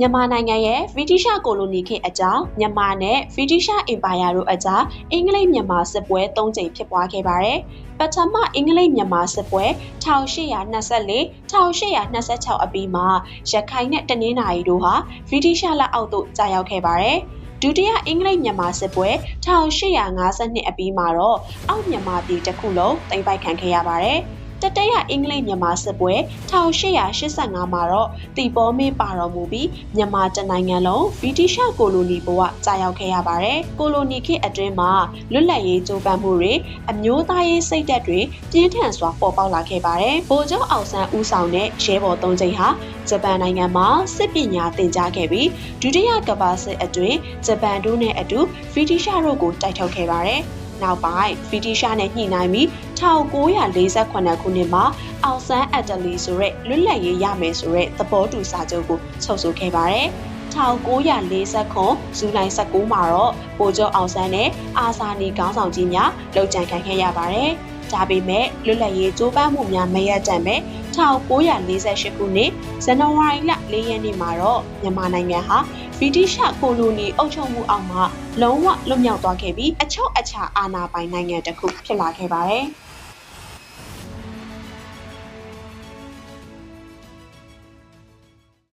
မြန်မာနိုင်ငံရဲ့ဗြိတိရှကိုလိုနီခေတ်အကြောင်းမြန်မာနဲ့ဗြိတိရှအင်ပါယာတို့အကြားအင်္ဂလိပ်မြန်မာစစ်ပွဲ၃ကြိမ်ဖြစ်ပွားခဲ့ပါတယ်။ပထမအင်္ဂလိပ်မြန်မာစစ်ပွဲ1824 1826အပြီးမှာရခိုင်နဲ့တနင်္သာရီတို့ဟာဗြိတိရှလက်အောက်သို့ကြာရောက်ခဲ့ပါတယ်။ဒုတိယအင်္ဂလိပ်မြန်မာစစ်ပွဲ1852အပြီးမှာတော့အောက်မြန်မာပြည်တစ်ခုလုံးသိမ်းပိုက်ခံခဲ့ရပါတယ်။ တတရအင်္ဂလိပ်မြန်မာစစ်ပွဲ1885မှာတော့တီပေါ်မင်းပါတော်မူပြီးမြန်မာတနိုင်ငံလုံးဗြိတိရှကိုလိုနီဘဝကြာရောက်ခဲ့ရပါတယ်။ကိုလိုနီခေတ်အတွင်းမှာလွတ်လပ်ရေးကြိုးပမ်းမှုတွေအမျိုးသားရေးစိတ်ဓာတ်တွေပြင်းထန်စွာပေါ်ပေါက်လာခဲ့ပါတယ်။ဗိုလ်ချုပ်အောင်ဆန်းဦးဆောင်တဲ့ရဲဘော်သုံးချိန်ဟာဂျပန်နိုင်ငံမှာစစ်ပညာသင်ကြားခဲ့ပြီးဒုတိယကမ္ဘာစစ်အတွင်းဂျပန်တို့နဲ့အတူဗြိတိရှတို့ကိုတိုက်ထုတ်ခဲ့ပါတယ်။ နောက်ပိုင်းဗြိတိရှနဲ့ညှိနှိုင်းပြီး1948ခုနှစ်မှာအောင်ဆန်းအက်တလီဆိုတဲ့လွတ်လပ်ရေးရမယ်ဆိုတဲ့သဘောတူစာချုပ်ကိုချုပ်ဆိုခဲ့ပါတယ်1949ဇူလိုင်19မှာတော့ဗိုလ်ချုပ်အောင်ဆန်းနဲ့အာဇာနည်ခေါင်းဆောင်ကြီးများလှုပ်ကြံခံခဲ့ရပါတယ်။ဒါပေမဲ့လွတ်လပ်ရေးကြိုးပမ်းမှုများမရက်တံမဲ့1948ခုနှစ်ဇန်နဝါရီလ4ရက်နေ့မှာတော့မြန်မာနိုင်ငံဟာ ဗြိတိရှကိုလိုနီအုပ်ချုပ်မှုအောက်မှာလုံးဝလွတ်မြောက်သွားခဲ့ပြီးအချုပ်အချာအာဏာပိုင်နိုင်ငံတစ်ခုဖြစ်လာခဲ့ပါတယ်။